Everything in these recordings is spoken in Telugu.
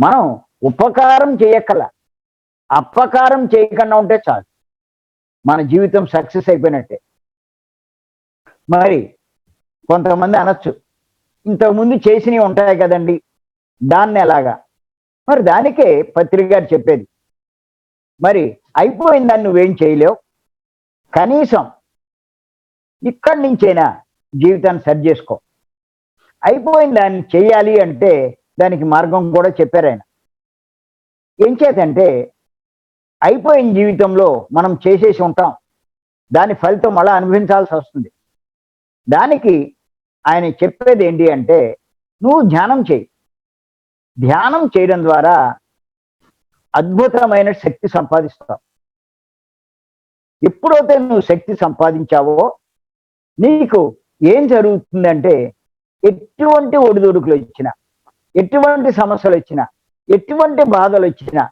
మనం ఉపకారం చేయక్కల. అపకారం చేయకుండా ఉంటే చాలు. మన జీవితం సక్సెస్ అయిపోయినట్టే. మరి కొంతమంది అనొచ్చు. ఇంతకుముందు చేసినవి ఉంటాయి కదండి. దాన్ని ఎలాగా? మరి దానికే పత్రిక గారు చెప్పేది. మరి అయిపోయిన దాన్ని నువ్వేం చేయలేవు? కనీసం ఇక్కడి నుంచైనా జీవితాన్ని సరి చేసుకో. అయిపోయిన దాన్ని చేయాలి అంటే దానికి మార్గం కూడా చెప్పారు ఆయన. ఏం చేతంటే అయిపోయిన జీవితంలో మనం చేసేసి ఉంటాం. దాని ఫలితం అలా అనుభవించాల్సి వస్తుంది. దానికి ఆయన చెప్పేది ఏంటి అంటే నువ్వు ధ్యానం చేయి. ధ్యానం చేయడం ద్వారా అద్భుతమైన శక్తి సంపాదిస్తావు. ఎప్పుడైతే నువ్వు శక్తి సంపాదించావో నీకు ఏం జరుగుతుందంటే ఎటువంటి ఒడిదుడుకులు వచ్చినా ఎటువంటి సమస్యలు వచ్చినా ఎటువంటి బాధలు వచ్చినా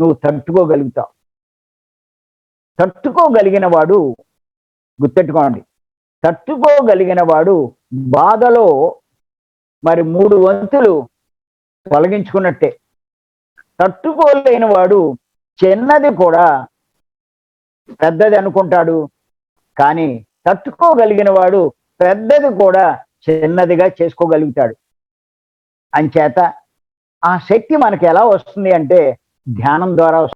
నువ్వు తట్టుకోగలుగుతావు. తట్టుకోగలిగిన వాడు గుర్తెట్టుకోండి. తట్టుకోగలిగిన వాడు బాధలో మరి మూడు వంతులు తొలగించుకున్నట్టే. తట్టుకోలేని వాడు చిన్నది కూడా పెద్దది అనుకుంటాడు. కానీ తట్టుకోగలిగిన వాడు పెద్దది కూడా చిన్నదిగా చేసుకోగలుగుతాడు. అంచేత ఆ శక్తి మనకి ఎలా వస్తుంది అంటే ధ్యానం ద్వారా వస్తుంది